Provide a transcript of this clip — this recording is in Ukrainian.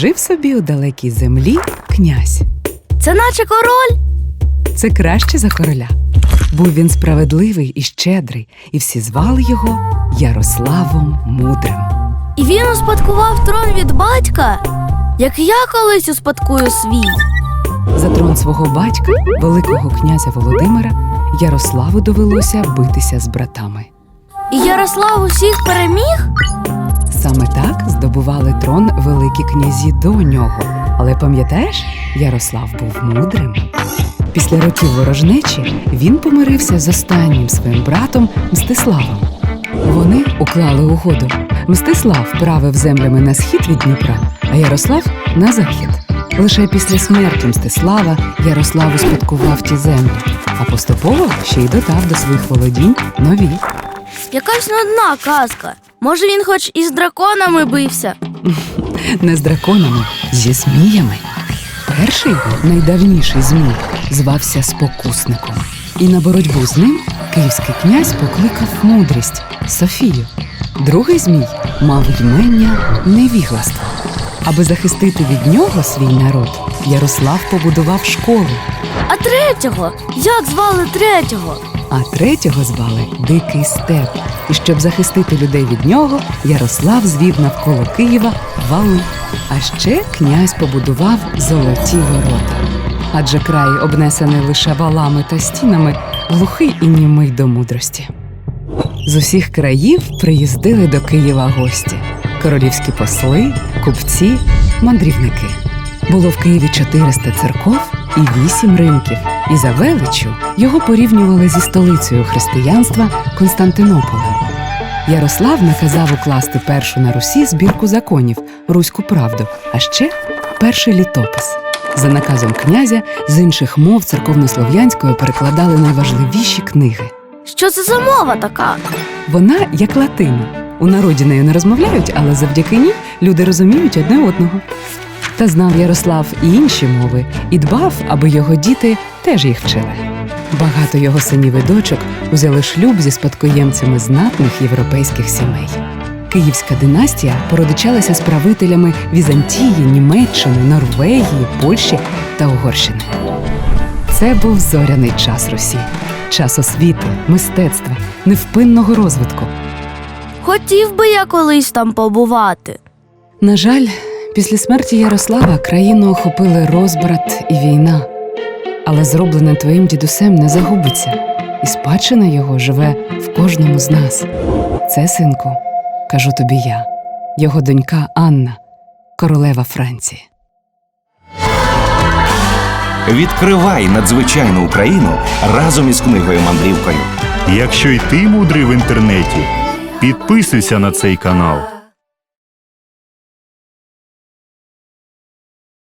Жив собі у далекій землі князь. Це наче король. Це краще за короля. Був він справедливий і щедрий, і всі звали його Ярославом Мудрим. І він успадкував трон від батька, як я колись успадкую свій. За трон свого батька, великого князя Володимира, Ярославу довелося битися з братами. І Ярослав усіх переміг? Здобували трон великі князі до нього. Але пам'ятаєш, Ярослав був мудрим. Після років ворожнечі він помирився з останнім своїм братом Мстиславом. Вони уклали угоду. Мстислав правив землями на схід від Дніпра, а Ярослав на захід. Лише після смерті Мстислава Ярослав успадкував ті землі, а поступово ще й додав до своїх володінь нові. Якась нудна казка. Може, він хоч із драконами бився. не з драконами, зі зміями. Перший найдавніший змій звався спокусником. І на боротьбу з ним київський князь покликав мудрість Софію. Другий змій мав ймення невігластво. Аби захистити від нього свій народ, Ярослав побудував школу, А третього? Як звали третього? А третього звали Дикий степ. І щоб захистити людей від нього, Ярослав звів навколо Києва вали. А ще князь побудував золоті ворота. Адже край, обнесений лише валами та стінами, глухий і німий до мудрості. З усіх країв приїздили до Києва гості: королівські посли, купці, мандрівники. Було в Києві 400 церков і 8 ринків, і за величчю його порівнювали зі столицею християнства Константинополем. Ярослав наказав укласти першу на Русі збірку законів Руську правду, а ще перший літопис. За наказом князя з інших мов церковнослов'янською перекладали найважливіші книги. Що це за мова така? Вона як латина. У народі нею не розмовляють, але завдяки ній люди розуміють одне одного. Та знав Ярослав і інші мови, і дбав, аби його діти теж їх вчили. Багато його синів і дочок узяли шлюб зі спадкоємцями знатних європейських сімей. Київська династія породичалася з правителями Візантії, Німеччини, Норвегії, Польщі та Угорщини. Це був зоряний час Русі, час освіти, мистецтва, невпинного розвитку. Хотів би я колись там побувати. На жаль, після смерті Ярослава країну охопили розбрат і війна. Але зроблене твоїм дідусем не загубиться, і спадщина його живе в кожному з нас. Це, синку, кажу тобі я, його донька Анна, королева Франції. Відкривай надзвичайну Україну разом із книгою мандрівкою. Якщо й ти мудрий в інтернеті, підписуйся на цей канал.